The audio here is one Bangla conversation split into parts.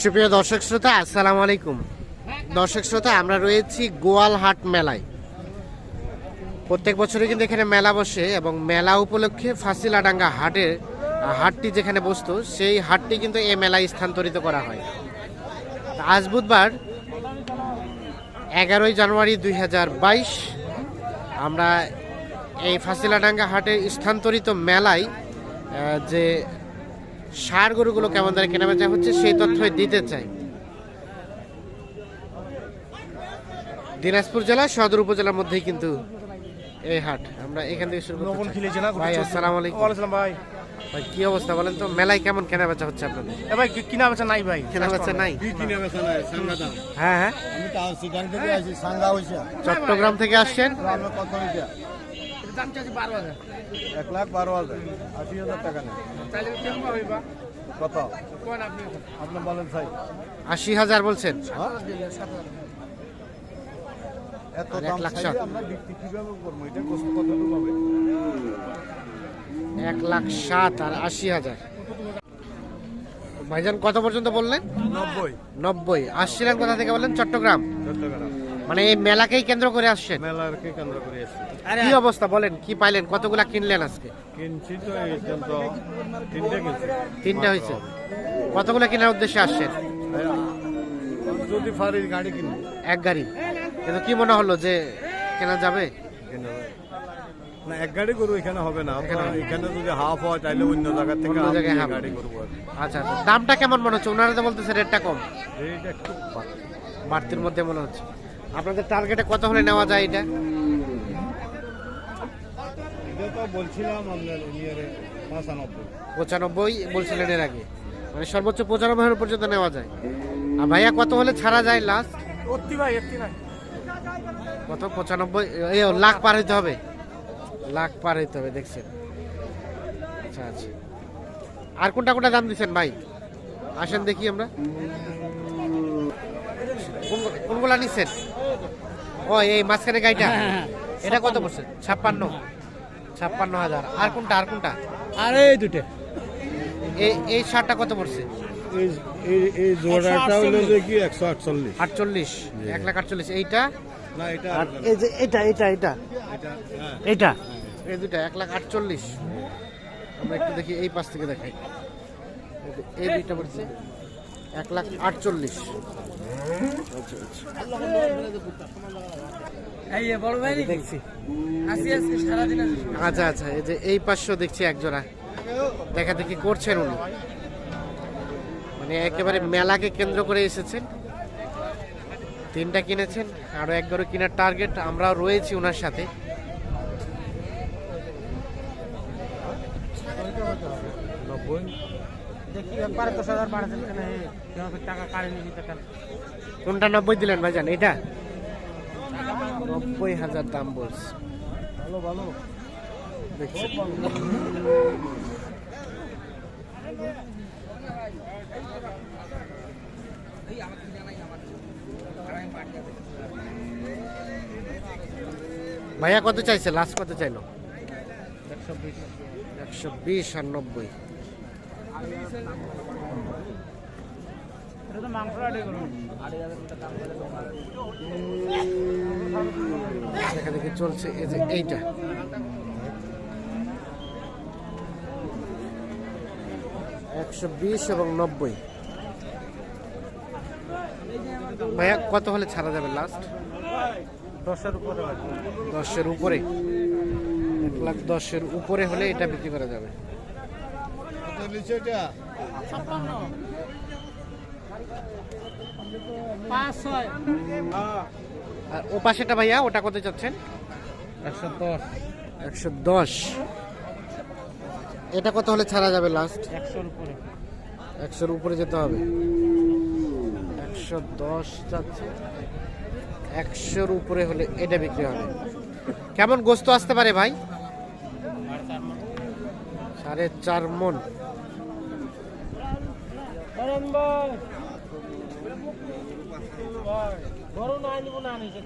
সুপ্রিয় দর্শক শ্রোতা, আসসালামু আলাইকুম। দর্শক শ্রোতা, আমরা রয়েছি গোয়ালহাট মেলায়। প্রত্যেক বছরই কিন্তু এখানে মেলা বসে এবং মেলা উপলক্ষে ফাঁসিলাডাঙ্গা হাটের, হাটটি যেখানে বসতো, সেই হাটটি কিন্তু এ মেলায় স্থানান্তরিত করা হয়। আজ বুধবার এগারোই জানুয়ারি দুই হাজার বাইশ, আমরা এই ফাঁসিলাডাঙ্গা হাটের স্থানান্তরিত মেলায় যে সার গরুগুলো কেমন দামে কেনা বেচা হচ্ছে সেই তথ্যই দিতে চাই। দিনাজপুর জেলা সদর উপজেলার মধ্যেই কিন্তু এই হাট। আমরা এখান থেকে শুরু ভাই আসসালামু আলাইকুম। ওয়ালাইকুম ভাই। ভাই কি অবস্থা বলেন তো? মেলায় কেমন কেনা বেচা হচ্ছে আপনাদের? এ ভাই কি- কিনা বেচা নাই ভাই কেনা বেচা নাই? কি বেচা নাই? সাঙ্গা দাম হ্যাঁ হ্যাঁ। আমি তো সিটাং থেকে আসি সাঙ্গা হইছে। চট্টগ্রাম থেকে আসছেন? গ্রামে কত হইছে দাম চাচ্ছি বারো হাজার। এক লাখ বারো হাজার। আশি হাজার টাকা নেই। তাহলে কেমন হইবা কত? কোন আপনি? আপনি বলেন সাই। আশি হাজার বলছেন। হ্যাঁ? এত এক দাম লাখ চাইলে আমরা বিক্রি কীভাবে করব? এটা কষ্ট কতটুকু হবে? এক লাখ সাত আর আশি হাজার। ভাইজান কত পর্যন্ত বললেন? নব্বই। নব্বই। আসছিলেন কোথা থেকে বললেন চট্টগ্রাম। চট্টগ্রাম। মানে এই মেলাকেই কেন্দ্র করে আসছেন মেলারকে কেন্দ্র করে এসছি কি অবস্থা বলেন কি পাইলেন কতগুলা কিনলেন আজকে? কিনছি তো এই পর্যন্ত তিনটে কিনছি। তিনটা হয়েছে। কতগুলো কেনার উদ্দেশ্যে আসছেন? যদি পারি গাড়ি কিনবো। এক গাড়ি। কিন্তু কি মনে হলো যে কেনা যাবে? কিনে না এক গাড়ি গরু এখানে হবে না। এখানে যদি হাফ হয় তাহলে অন্য জায়গা থেকে অন্য জায়গায় half। গাড়ি কি। আচ্ছা আচ্ছা দামটা কেমন মনে হচ্ছে? ওনারা তো বলতেছে রেটটা কম। এইটা একটু বাড়তির মধ্যে মনে হচ্ছে। আপনাদের টার্গেটে কত হলে নেওয়া যায় এটা? বলছিলাম পঁচানব্বই। বলছিলেন এর আগে। মানে সর্বোচ্চ পঁচানব্বই হাজার পর্যন্ত নেওয়া যায়। আর ভাইয়া কত হলে ছাড়া যায় লাস্ট কত? পঁচানব্বই লাখ পার হইতে হবে। লাখ পার হইতে হবে দেখছেন। আচ্ছা আচ্ছা। আর কোনটা কোনটা দাম দিচ্ছেন ভাই? আসেন দেখি আমরা। কোন- কোনগুলা নিচ্ছেন ও এই মাঝখানে গাড়িটা? এটা কত পড়ছে? ছাপ্পান্ন। ছাপ্পান্ন হাজার। আর কোনটা আর কোনটা? আরে এই দুটো। এই এই শার্টটা কত পড়ছে? এই জোড়াটা হলো যে কি? একশো আটচল্লিশ। আটচল্লিশ। এক লাখ আটচল্লিশ। এইটা? না এটা এই যে এটা এটা এটা। এটা হ্যাঁ। এই দুটা এক লাখ আটচল্লিশ। আমরা একটু দেখি এই পাশ থেকে দেখাই। এই এই দুইটা পড়ছে। এক লাখ আটচল্লিশ। আচ্ছা, আচ্ছা। এই বড় ভাই দেখছি। আসি আজকে সারাদিন আসি আচ্ছা আচ্ছা এই যে এই পাশেও দেখছি এক জোড়া দেখা দেখি করছেন উনি। মানে একেবারে মেলাকে কেন্দ্র করে এসেছেন। তিনটা কিনেছেন আরও একবারও কেনার টার্গেট আমরাও রয়েছি ওনার সাথে। নব্বই। দেখি একবার দশ হাজার কেন টাকা কাড়ে নিবি কোনটা নব্বই দিলেন ভাইজান? এটা? নব্বই হাজার দাম বলছে। ভালো ভালো। দেখছি ভাইয়া কত চাইছে? লাস্ট কত চাইলো? একশো বিশ আর নব্বই। এটা তো মাংস আড়ে করুন দেখা দেখি চলছে এই যে এইটা। একশো বিশ এবং নব্বই। ভাইয়া কত হলে ছাড়া যাবে লাস্ট দশের উপরে দশের উপরে। এক লাখ দশের উপরে হলে এটা বিক্রি করা যাবে। কত নিচ্ছে এটা পাঁচ ছয়। আর ও পাশেটা ভাইয়া ওটা কত চাচ্ছেন? একশো দশ। একশো দশ। এটা কত হলে ছাড়া যাবে লাস্ট একশোর উপরে। একশোর উপরে যেতে হবে। একশো দশ যাচ্ছে একশোর উপরে হলে এটা বিক্রি হবে। কেমন গোস্ত আসতে পারে ভাই? সাড়ে চার মন। বড় না নিব না নিছে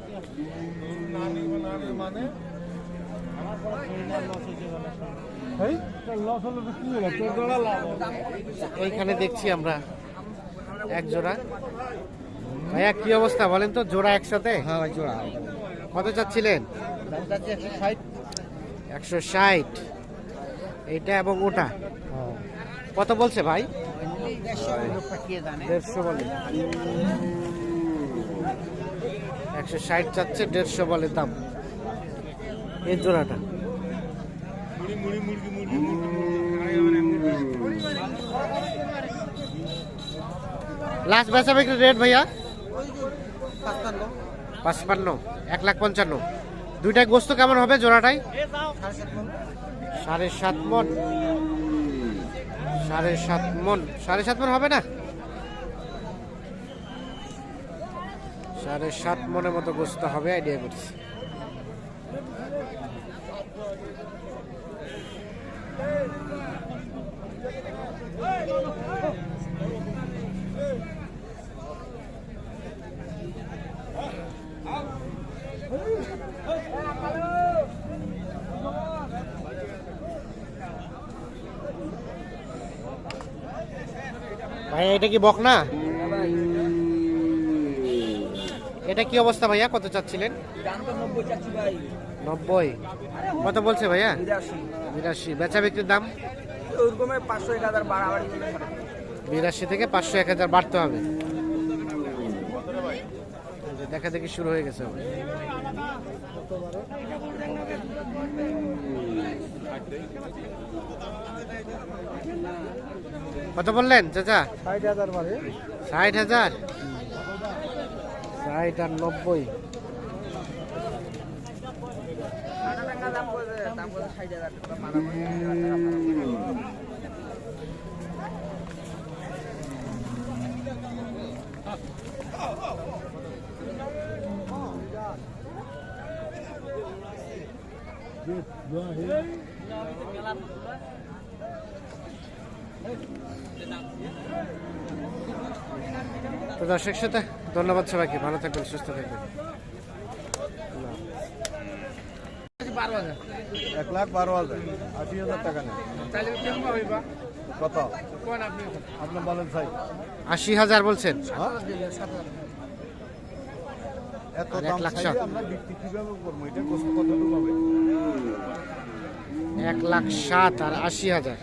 নানি নানি মানে? লস হলো কি হলো? তোর দ্বারা লাভ এইখানে দেখছি আমরা এক জোড়া। ভাইয়া কি অবস্থা বলেন তো? জোড়া একসাথে? হ্যাঁ ভাই জোড়া। কত চাচ্ছিলেন? একশো ষাট। একশো ষাট। এইটা এবং ওটা? কত বলছে ভাই? দেড়শো বলে। একশো ষাট চাচ্ছে, দেড়শো বলে দাম। এই জোড়াটা। লাস্ট বেচা বিক্রি রেট ভাইয়া? পাঁচপান্ন। এক লাখ পঞ্চান্ন। দুইটাই গোস্ত কেমন হবে জোড়াটাই সাড়ে সাত মন। সাড়ে সাত মন, সাড়ে সাত মন হবে না? সাড়ে সাত মনের মতো গোস্ত হবে, আইডিয়া করছি। ভাই এটা কি বক না? এটা কি অবস্থা ভাইয়া? কত চাচ্ছিলেন? নব্বই। কত বলছে ভাইয়া? বিরাশি। বেচা বিক্রির দাম? বিরাশি থেকে পাঁচশো এক হাজার বাড়তে হবে। দেখা দেখি শুরু হয়ে গেছে কত বললেন চাচা? ষাট হাজার বাড়ে ষাট হাজার? ষাট আর নব্বই। দাম করে দাম করে ষাট হাজার তো দর্শক সাথে ধন্যবাদ সবাইকে ভালো থাকবেন সুস্থ থাকবেন। এক লাখ বারো হাজার আশি হাজার টাকা নেই। কত? কোন আপনি? আপনি বলেন সাই আশি হাজার বলছেন? হ্যাঁ? এত দাম লাখ চাইলে ষাট। আমরা বিক্রি কীভাবে করব? এটা কষ্ট হবে? এক লাখ সাত আর আশি হাজার।